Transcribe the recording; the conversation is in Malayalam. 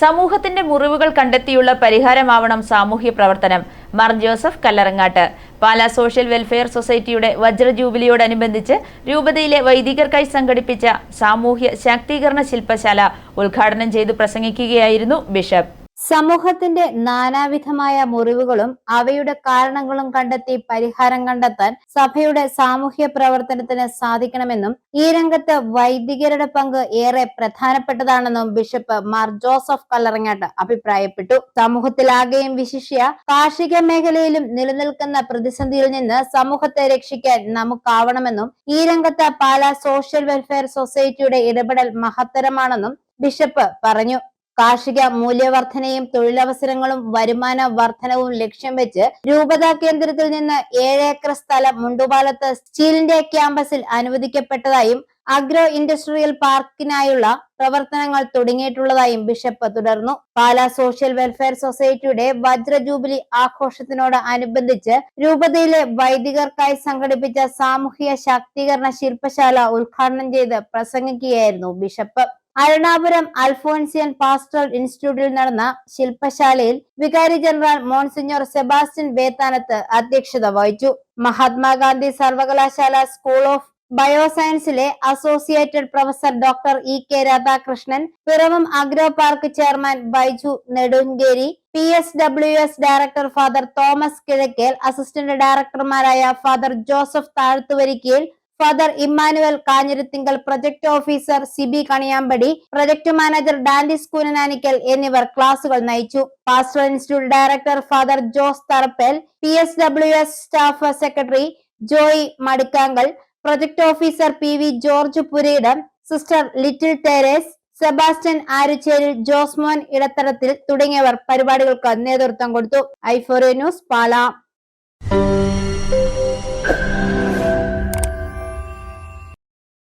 സമൂഹത്തിന്റെ മുറിവുകൾ കണ്ടെത്തിയുള്ള പരിഹാരമാവണം സാമൂഹ്യ പ്രവർത്തനം. Mar Joseph Kallarangatt. Pala social welfare സൊസൈറ്റിയുടെ വജ്ര ജൂബിലിയോടനുബന്ധിച്ച് രൂപതയിലെ വൈദികർക്കായി സംഘടിപ്പിച്ച സാമൂഹ്യ ശാക്തീകരണ ശില്പശാല ഉദ്ഘാടനം ചെയ്തു പ്രസംഗിക്കുകയായിരുന്നു ബിഷപ്പ്. സമൂഹത്തിന്റെ നാനാവിധമായ മുറിവുകളും അവയുടെ കാരണങ്ങളും കണ്ടെത്തി പരിഹാരം കണ്ടെത്താൻ സഭയുടെ സാമൂഹ്യ പ്രവർത്തനത്തിന് സാധിക്കണമെന്നും ഈ രംഗത്ത് വൈദികരുടെ പങ്ക് ഏറെ പ്രധാനപ്പെട്ടതാണെന്നും ബിഷപ്പ് മാർ ജോസഫ് കല്ലറങ്ങാട്ട് അഭിപ്രായപ്പെട്ടു. സമൂഹത്തിലാകെയും വിശിഷ്യ കാർഷിക മേഖലയിലും നിലനിൽക്കുന്ന പ്രതിസന്ധിയിൽ നിന്ന് സമൂഹത്തെ രക്ഷിക്കാൻ നമുക്കാവണമെന്നും ഈ രംഗത്ത് പാലാ സോഷ്യൽ വെൽഫെയർ സൊസൈറ്റിയുടെ ഇടപെടൽ മഹത്തരമാണെന്നും ബിഷപ്പ് പറഞ്ഞു. കാർഷിക മൂല്യവർധനയും തൊഴിലവസരങ്ങളും വരുമാന വർധനവും ലക്ഷ്യം വെച്ച് രൂപതാ കേന്ദ്രത്തിൽ നിന്ന് ഏഴ് ഏക്കർ സ്ഥലം മുണ്ടുപാലത്ത് സ്റ്റീലിന്റെ ക്യാമ്പസിൽ അനുവദിക്കപ്പെട്ടതായും അഗ്രോ ഇൻഡസ്ട്രിയൽ പാർക്കിനായുള്ള പ്രവർത്തനങ്ങൾ തുടങ്ങിയിട്ടുള്ളതായും ബിഷപ്പ് തുടർന്നു. പാലാ സോഷ്യൽ വെൽഫെയർ സൊസൈറ്റിയുടെ വജ്ര ജൂബിലി ആഘോഷത്തിനോട് അനുബന്ധിച്ച് രൂപതയിലെ വൈദികർക്കായി സംഘടിപ്പിച്ച സാമൂഹിക ശാക്തീകരണ ശില്പശാല ഉദ്ഘാടനം ചെയ്ത് പ്രസംഗിക്കുകയായിരുന്നു ബിഷപ്പ്. അരുണാപുരം അൽഫോൻസിയൻ പാസ്റ്ററൽ ഇൻസ്റ്റിറ്റ്യൂട്ടിൽ നടന്ന ശില്പശാലയിൽ വികാരി ജനറൽ മോൺസിഞ്ഞോർ സെബാസ്റ്റ്യൻ വേത്താനത്ത് അധ്യക്ഷത വഹിച്ചു. മഹാത്മാഗാന്ധി സർവകലാശാല school of ബയോസയൻസിലെ associated professor doctor E K Radhakrishnan Piravom agro park chairman Baiju Nedunkeri P S W S director father Thomas Kizhakkel assistant ഡയറക്ടർമാരായ father Joseph Thazhthuvarikkayil father Emmanuel Kanjirathinkal project officer Siby Kaniyampady project manager Dandis Koonanikkal എന്നിവർ ക്ലാസുകൾ നയിച്ചു. Pastor institute director father Jose Tharappel P S W S staff secretary Joy Madikkankal project officer P V George Purayidam sister little Therese Sebastian Arucheril Josemon Idatharathil തുടങ്ങിയവർ പരിപാടികൾക്ക് നേതൃത്വം കൊടുത്തു. ഐഫോറിയ ന്യൂസ് പാലാ.